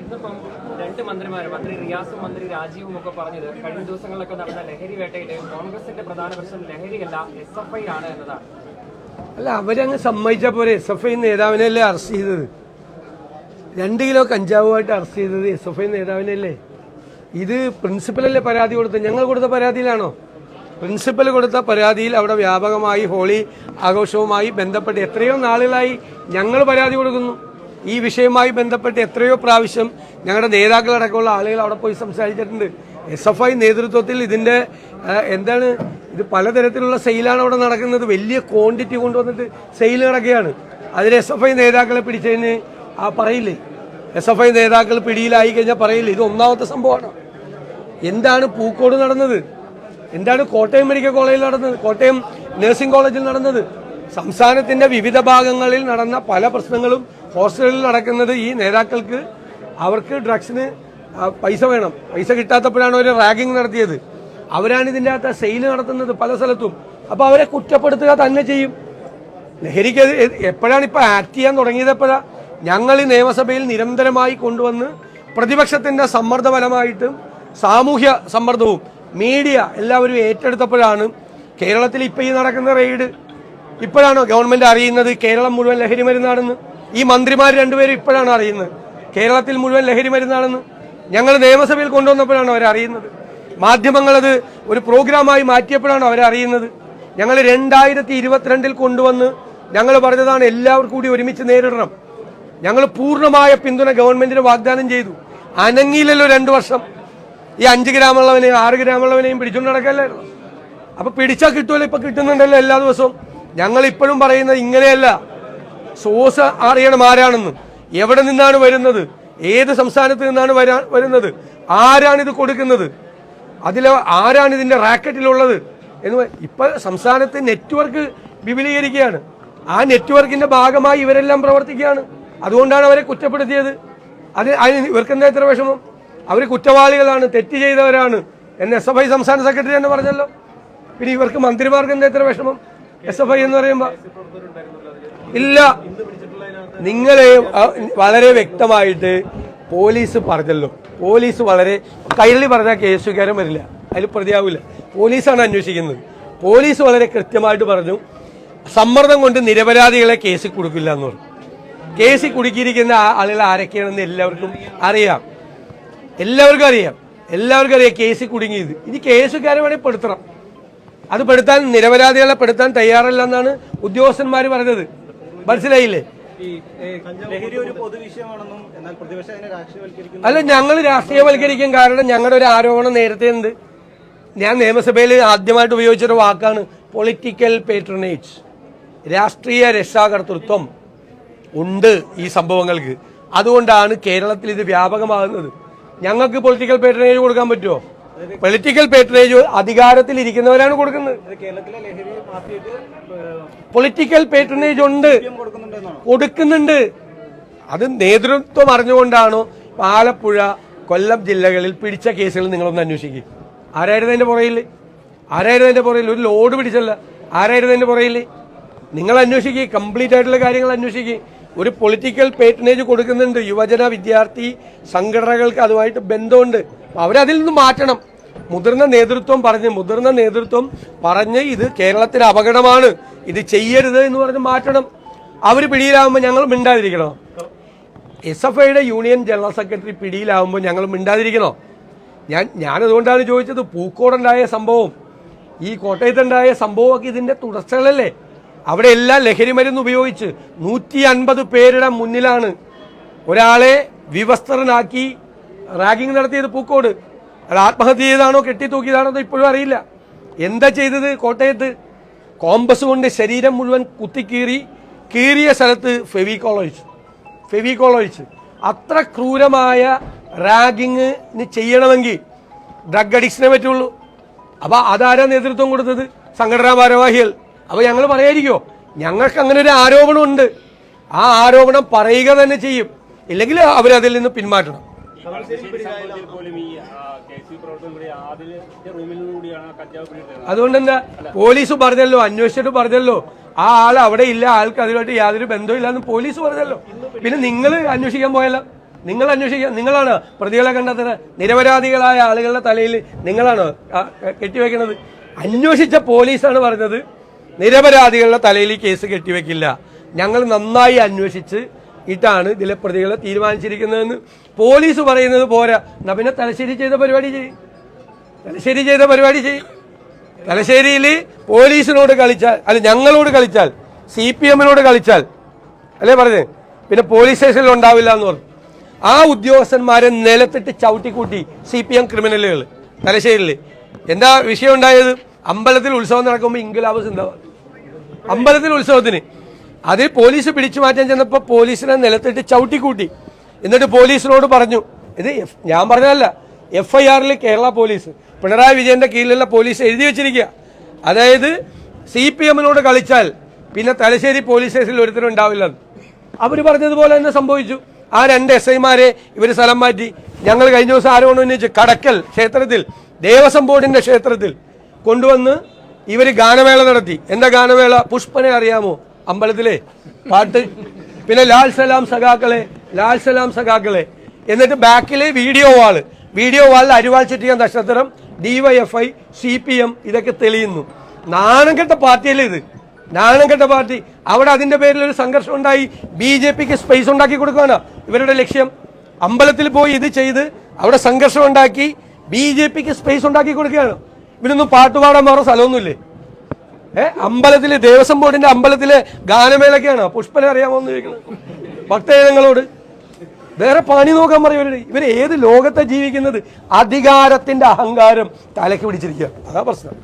ഇന്നിപ്പം രണ്ട് മന്ത്രിമാര് മന്ത്രി റിയാസും മന്ത്രി രാജീവും ഒക്കെ പറഞ്ഞത് കഴിഞ്ഞ ദിവസങ്ങളിലൊക്കെ നടന്ന ലഹരി വേട്ടയുടെ കോൺഗ്രസിന്റെ പ്രധാന പ്രശ്നം ലഹരിയല്ല എസ് എഫ് ഐ ആണ് എന്നതാണ്. അല്ല അവരങ്ങ് സമ്മതിച്ച പോലെ എസ് എഫ് ഐ നേതാവിനല്ലേ അറസ്റ്റ് ചെയ്തത്? രണ്ട് കിലോ കഞ്ചാവുമായിട്ട് അറസ്റ്റ് ചെയ്തത് എസ് എഫ് ഐ നേതാവിനല്ലേ? ഇത് പ്രിൻസിപ്പലല്ലേ പരാതി കൊടുത്തത്? ഞങ്ങൾ കൊടുത്ത പരാതിയിലാണോ? പ്രിൻസിപ്പൽ കൊടുത്ത പരാതിയിൽ അവിടെ വ്യാപകമായി ഹോളി ആഘോഷവുമായി ബന്ധപ്പെട്ട് എത്രയോ നാളുകളായി ഞങ്ങൾ പരാതി കൊടുക്കുന്നു. ഈ വിഷയവുമായി ബന്ധപ്പെട്ട് എത്രയോ പ്രാവശ്യം ഞങ്ങളുടെ നേതാക്കളടക്കമുള്ള ആളുകൾ അവിടെ പോയി സംസാരിച്ചിട്ടുണ്ട്. എസ് എഫ് ഐ നേതൃത്വത്തിൽ ഇതിന്റെ എന്താണ് ഇത് പലതരത്തിലുള്ള സെയിലാണ് അവിടെ നടക്കുന്നത്. വലിയ ക്വാണ്ടിറ്റി കൊണ്ടുവന്നിട്ട് സെയിൽ നടക്കുകയാണ്. അതിൽ എസ് എഫ് ഐ നേതാക്കളെ പിടിച്ചതിന് ആ പറയില്ലേ? എസ് എഫ് ഐ നേതാക്കൾ പിടിയിലായി കഴിഞ്ഞാൽ പറയില്ലേ? ഇത് ഒന്നാമത്തെ സംഭവമാണ്. എന്താണ് പൂക്കോട് നടന്നത്? എന്താണ് കോട്ടയം മെഡിക്കൽ കോളേജിൽ നടന്നത്? കോട്ടയം നഴ്സിംഗ് കോളേജിൽ നടന്നത്? സംസ്ഥാനത്തിന്റെ വിവിധ ഭാഗങ്ങളിൽ നടന്ന പല പ്രശ്നങ്ങളും ഹോസ്റ്റലിൽ നടക്കുന്നത് ഈ നേതാക്കൾക്ക് അവർക്ക് ഡ്രഗ്സിന് പൈസ വേണം. പൈസ കിട്ടാത്തപ്പോഴാണ് അവർ റാഗിങ് നടത്തിയത്. അവരാണ് ഇതിന്റെ അകത്ത് സെയിൽ നടത്തുന്നത് പല സ്ഥലത്തും. അപ്പോൾ അവരെ കുറ്റപ്പെടുത്തുക തന്നെ ചെയ്യും. ലഹരിക്ക് എപ്പോഴാണ് ഇപ്പോൾ ആക്ട് ചെയ്യാൻ തുടങ്ങിയത് എപ്പോഴാ? ഞങ്ങൾ ഈ നിയമസഭയിൽ നിരന്തരമായി കൊണ്ടുവന്ന് പ്രതിപക്ഷത്തിന്റെ സമ്മർദ്ദ ഫലമായിട്ടും സാമൂഹ്യ സമ്മർദ്ദവും മീഡിയ എല്ലാവരും ഏറ്റെടുത്തപ്പോഴാണ് കേരളത്തിൽ ഇപ്പോൾ ഈ നടക്കുന്ന റെയ്ഡ്. ഇപ്പോഴാണോ ഗവൺമെന്റ് അറിയുന്നത് കേരളം മുഴുവൻ ലഹരി മരുന്നാണെന്ന്? ഈ മന്ത്രിമാർ രണ്ടുപേരും ഇപ്പോഴാണ് അറിയുന്നത് കേരളത്തിൽ മുഴുവൻ ലഹരി മരുന്നാണെന്ന്. ഞങ്ങൾ നിയമസഭയിൽ കൊണ്ടുവന്നപ്പോഴാണ് അവരറിയുന്നത്. മാധ്യമങ്ങളത് ഒരു പ്രോഗ്രാമായി മാറ്റിയപ്പോഴാണ് അവരറിയുന്നത്. ഞങ്ങൾ രണ്ടായിരത്തി ഇരുപത്തിരണ്ടിൽ കൊണ്ടുവന്ന് ഞങ്ങൾ പറഞ്ഞതാണ് എല്ലാവർക്കും കൂടി ഒരുമിച്ച് നേരിടണം. ഞങ്ങൾ പൂർണമായ പിന്തുണ ഗവൺമെന്റിന് വാഗ്ദാനം ചെയ്തു. അനങ്ങിയില്ലല്ലോ രണ്ടു വർഷം. ഈ അഞ്ച് ഗ്രാമുള്ളവനെയും ആറ് ഗ്രാമുള്ളവനെയും പിടിച്ചുകൊണ്ട് നടക്കല്ലായിരുന്നു. അപ്പൊ പിടിച്ചാൽ കിട്ടുമല്ലോ ഇപ്പൊ കിട്ടുന്നുണ്ടല്ലോ എല്ലാ ദിവസവും. ഞങ്ങൾ ഇപ്പോഴും പറയുന്നത് ഇങ്ങനെയല്ല. സോസ് അറിയണം ആരാണെന്ന്. എവിടെ നിന്നാണ് വരുന്നത്? ഏത് സംസ്ഥാനത്ത് നിന്നാണ് വരാ വരുന്നത്? ആരാണിത് കൊടുക്കുന്നത്? അതിൽ ആരാണ് ഇതിന്റെ റാക്കറ്റിലുള്ളത്? എന്ന് ഇപ്പൊ സംസ്ഥാനത്ത് നെറ്റ്വർക്ക് വിപുലീകരിക്കുകയാണ്. ആ നെറ്റ്വർക്കിന്റെ ഭാഗമായി ഇവരെല്ലാം പ്രവർത്തിക്കുകയാണ്. അതുകൊണ്ടാണ് അവരെ കുറ്റപ്പെടുത്തിയത്. അത് അതിന് ഇവർക്ക് എന്താ ഇത്ര വിഷമം? അവർ കുറ്റവാളികളാണ് തെറ്റ് ചെയ്തവരാണ്. എന്ന് എസ് എഫ് ഐ സംസ്ഥാന സെക്രട്ടറി തന്നെ പറഞ്ഞല്ലോ. പിന്നെ ഇവർക്ക് മന്ത്രിമാർക്ക് എന്താ ഇത്ര വിഷമം? എസ് എഫ് ഐ എന്ന് പറയുമ്പോൾ ഇല്ല. നിങ്ങളെ വളരെ വ്യക്തമായിട്ട് പോലീസ് പറഞ്ഞല്ലോ. പോലീസ് വളരെ കൈരളി പറഞ്ഞാൽ കേസുകാരൻ വരില്ല. അതിൽ പ്രതിയാവില്ല പോലീസാണ് അന്വേഷിക്കുന്നത്. പോലീസ് വളരെ കൃത്യമായിട്ട് പറഞ്ഞു സമ്മർദ്ദം കൊണ്ട് നിരപരാധികളെ കേസിൽ കൊടുക്കില്ല എന്ന് പറഞ്ഞു. കേസിൽ കുടുക്കിയിരിക്കുന്ന ആളുകൾ ആരൊക്കെയാണെന്ന് എല്ലാവർക്കും അറിയാം. എല്ലാവർക്കും അറിയാം. എല്ലാവർക്കും അറിയാം കേസിൽ കുടുങ്ങിയത്. ഇനി കേസുകാരെ വേണമെങ്കിൽ പെടുത്തണം. അത് പെടുത്താൻ നിരപരാധികളെ പെടുത്താൻ തയ്യാറല്ല എന്നാണ് ഉദ്യോഗസ്ഥന്മാർ പറഞ്ഞത്. മനസ്സിലായില്ലേ? അല്ല ഞങ്ങൾ രാഷ്ട്രീയവൽക്കരിക്കും കാരണം ഞങ്ങളുടെ ഒരു ആരോപണം നേരത്തെ ഉണ്ട്. ഞാൻ നിയമസഭയിൽ ആദ്യമായിട്ട് ഉപയോഗിച്ചൊരു വാക്കാണ് പൊളിറ്റിക്കൽ പേട്രണേജ് രാഷ്ട്രീയ രക്ഷാകർതൃത്വം. ഉണ്ട് ഈ സംഭവങ്ങൾക്ക്. അതുകൊണ്ടാണ് കേരളത്തിൽ ഇത് വ്യാപകമാകുന്നത്. ഞങ്ങൾക്ക് പൊളിറ്റിക്കൽ പേട്രണേജ് കൊടുക്കാൻ പറ്റുമോ? പൊളിറ്റിക്കൽ പേട്രണേജ് അധികാരത്തിൽ ഇരിക്കുന്നവരാണ് കൊടുക്കുന്നത്. പൊളിറ്റിക്കൽ പേട്രണേജ് ഉണ്ട്. കൊടുക്കുന്നുണ്ട്. അത് നേതൃത്വം അറിഞ്ഞുകൊണ്ടാണോ ആലപ്പുഴ കൊല്ലം ജില്ലകളിൽ പിടിച്ച കേസുകൾ നിങ്ങളൊന്ന് അന്വേഷിക്കും. ആരായിരുന്നു അതിന്റെ പുറയിൽ ആരായിരുന്നു അതിന്റെ പുറയിൽ ഒരു ലോഡ് പിടിച്ചല്ല. ആരായിരുന്നു അതിന്റെ പുറയിൽ നിങ്ങൾ അന്വേഷിക്കുക കംപ്ലീറ്റ് ആയിട്ടുള്ള കാര്യങ്ങൾ അന്വേഷിക്കുക ഒരു പൊളിറ്റിക്കൽ പേറ്റനേജ് കൊടുക്കുന്നുണ്ട്. യുവജന വിദ്യാർത്ഥി സംഘടനകൾക്ക് അതുമായിട്ട് ബന്ധമുണ്ട്. അവരതിൽ നിന്ന് മാറ്റണം. മുതിർന്ന നേതൃത്വം പറഞ്ഞ് മുതിർന്ന നേതൃത്വം പറഞ്ഞ് ഇത് കേരളത്തിന് അപകടമാണ്. ഇത് ചെയ്യരുത് എന്ന് പറഞ്ഞ് മാറ്റണം. അവർ പിടിയിലാവുമ്പോൾ ഞങ്ങൾ മിണ്ടാതിരിക്കണോ? എസ് എഫ് ഐയുടെ യൂണിയൻ ജനറൽ സെക്രട്ടറി പിടിയിലാവുമ്പോൾ ഞങ്ങൾ മിണ്ടാതിരിക്കണോ? ഞാൻ ഞാനതുകൊണ്ടാണ് ചോദിച്ചത്. പൂക്കോടുണ്ടായ സംഭവം ഈ കോട്ടയത്തുണ്ടായ സംഭവമൊക്കെ ഇതിന്റെ തുടർച്ചകളല്ലേ? അവിടെ എല്ലാം ലഹരി മരുന്ന് ഉപയോഗിച്ച് നൂറ്റി അൻപത് പേരുടെ മുന്നിലാണ് ഒരാളെ വിവസ്ത്രനാക്കി റാഗിങ് നടത്തിയത് പൂക്കോട്. അത് ആത്മഹത്യ ചെയ്താണോ കെട്ടിത്തൂക്കിയതാണോ എന്ന് ഇപ്പോഴും അറിയില്ല. എന്താ ചെയ്തത് കോട്ടയത്ത്? കോമ്പസ് കൊണ്ട് ശരീരം മുഴുവൻ കുത്തിക്കീറി കീറിയ സ്ഥലത്ത് ഫെവിക്കോൾ ഒഴിച്ചു. ഫെവിക്കോൾ ഒഴിച്ച്. അത്ര ക്രൂരമായ റാഗിങ്ങിന് ചെയ്യണമെങ്കിൽ ഡ്രഗ് അഡിക്ഷനെ പറ്റുള്ളൂ. അപ്പോൾ അതാരാ നേതൃത്വം കൊടുത്തത്? സംഘടനാ ഭാരവാഹികൾ. അപ്പൊ ഞങ്ങൾ പറയായിരിക്കോ ഞങ്ങൾക്ക് അങ്ങനെ ഒരു ആരോപണമുണ്ട്. ആ ആരോപണം പറയുക തന്നെ ചെയ്യും. ഇല്ലെങ്കിൽ അവരതിൽ നിന്ന് പിന്മാറ്റണം. അതുകൊണ്ട് എന്താ പോലീസ് പറഞ്ഞല്ലോ അന്വേഷിച്ചിട്ട് പറഞ്ഞല്ലോ. ആ ആൾ അവിടെ ഇല്ല ആൾക്ക് അതിലോട്ട് യാതൊരു ബന്ധവും ഇല്ലാന്ന് പോലീസ് പറഞ്ഞല്ലോ. പിന്നെ നിങ്ങൾ അന്വേഷിക്കാൻ പോയല്ലോ. നിങ്ങൾ അന്വേഷിക്കാൻ നിങ്ങളാണ് പ്രതികളെ കണ്ടെത്തുന്നത്. നിരപരാധികളായ ആളുകളുടെ തലയിൽ നിങ്ങളാണ് കെട്ടിവെക്കുന്നത്. അന്വേഷിച്ച പോലീസാണ് പറഞ്ഞത്. നിരപരാധികളുടെ തലയിൽ കേസ് കെട്ടിവെക്കില്ല. ഞങ്ങൾ നന്നായി അന്വേഷിച്ച് ഇട്ടാണ് ഇതിലെ പ്രതികളെ തീരുമാനിച്ചിരിക്കുന്നതെന്ന് പോലീസ് പറയുന്നത് പോരാ. എന്നാ പിന്നെ തലശ്ശേരി ചെയ്ത പരിപാടി ചെയ്യും. തലശ്ശേരി ചെയ്ത പരിപാടി ചെയ്യും. തലശ്ശേരിയിൽ പോലീസിനോട് കളിച്ചാൽ അല്ല ഞങ്ങളോട് കളിച്ചാൽ സി പി എമ്മിനോട് കളിച്ചാൽ അല്ലേ പറഞ്ഞേ? പിന്നെ പോലീസ് സ്റ്റേഷനിൽ ഉണ്ടാവില്ല എന്ന് പറഞ്ഞു. ആ ഉദ്യോഗസ്ഥന്മാരെ നിലത്തിട്ട് ചവിട്ടിക്കൂട്ടി സി പി എം ക്രിമിനലുകൾ തലശ്ശേരിയിൽ. എന്താ വിഷയം ഉണ്ടായത്? അമ്പലത്തിൽ ഉത്സവം നടക്കുമ്പോൾ ഇൻകുലാബ് സിന്ദാബാദ് അമ്പലത്തിൽ ഉത്സവത്തിന്. അതിൽ പോലീസ് പിടിച്ചു മാറ്റാൻ ചെന്നപ്പോൾ പോലീസിനെ നിലത്തിട്ട് ചവിട്ടിക്കൂട്ടി. എന്നിട്ട് പോലീസിനോട് പറഞ്ഞു ഇത് ഞാൻ പറഞ്ഞതല്ല എഫ് ഐ ആറിൽ കേരള പോലീസ് പിണറായി വിജയന്റെ കീഴിലുള്ള പോലീസ് എഴുതി വെച്ചിരിക്കുക അതായത് സി പി എമ്മിനോട് കളിച്ചാൽ പിന്നെ തലശ്ശേരി പോലീസ് സ്റ്റേഷനിൽ ഒരുത്തരും ഉണ്ടാവില്ല അവർ പറഞ്ഞതുപോലെ തന്നെ സംഭവിച്ചു. ആ രണ്ട് എസ് ഐമാരെ ഇവർ സ്ഥലം മാറ്റി. ഞങ്ങൾ കഴിഞ്ഞ ദിവസം ആരോട് ഉന്നയിച്ച് കടക്കൽ ക്ഷേത്രത്തിൽ ദേവസ്വം ബോർഡിന്റെ ക്ഷേത്രത്തിൽ. കൊണ്ടുവന്ന് ഇവർ ഗാനമേള നടത്തി. എന്താ ഗാനമേള? പുഷ്പനെ അറിയാമോ? അമ്പലത്തിലെ പാട്ട്. പിന്നെ ലാൽ സലാം സഖാക്കളെ ലാൽ സലാം സഖാക്കളെ. എന്നിട്ട് ബാക്കിലെ വീഡിയോ വാൾ. വീഡിയോ വാളിൽ അരിവാൾ ചെറ്റിയ നക്ഷത്രം ഡിവൈഎഫ്ഐ സി പി എം ഇതൊക്കെ തെളിയുന്നു. നാണം കെട്ട പാർട്ടിയല്ലേ ഇത്? നാണം കെട്ട പാർട്ടി. അവിടെ അതിന്റെ പേരിൽ ഒരു സംഘർഷം ഉണ്ടായി. ബി ജെ പിക്ക് സ്പേസ് ഉണ്ടാക്കി കൊടുക്കുകയാണ് ഇവരുടെ ലക്ഷ്യം. അമ്പലത്തിൽ പോയി ഇത് ചെയ്ത് അവിടെ സംഘർഷം ഉണ്ടാക്കി. ബി ജെ പിക്ക് സ്പേസ് ഉണ്ടാക്കി കൊടുക്കുകയാണ്. ഇവരൊന്നും പാട്ടുപാടാൻ വേറെ സ്ഥലമൊന്നുമില്ലേ? ഏ? അമ്പലത്തിലെ ദേവസ്വം ബോർഡിന്റെ അമ്പലത്തിലെ ഗാനമേലൊക്കെയാണ് പുഷ്പനെ അറിയാമോ എന്ന് ചോദിക്കുന്നത് ഭക്തജനങ്ങളോട്. വേറെ പണി നോക്കാൻ പറയും ഇവർ ഏത് ലോകത്തെ ജീവിക്കുന്നത്? അധികാരത്തിന്റെ അഹങ്കാരം തലക്ക് പിടിച്ചിരിക്കുക അതാ പ്രശ്നം.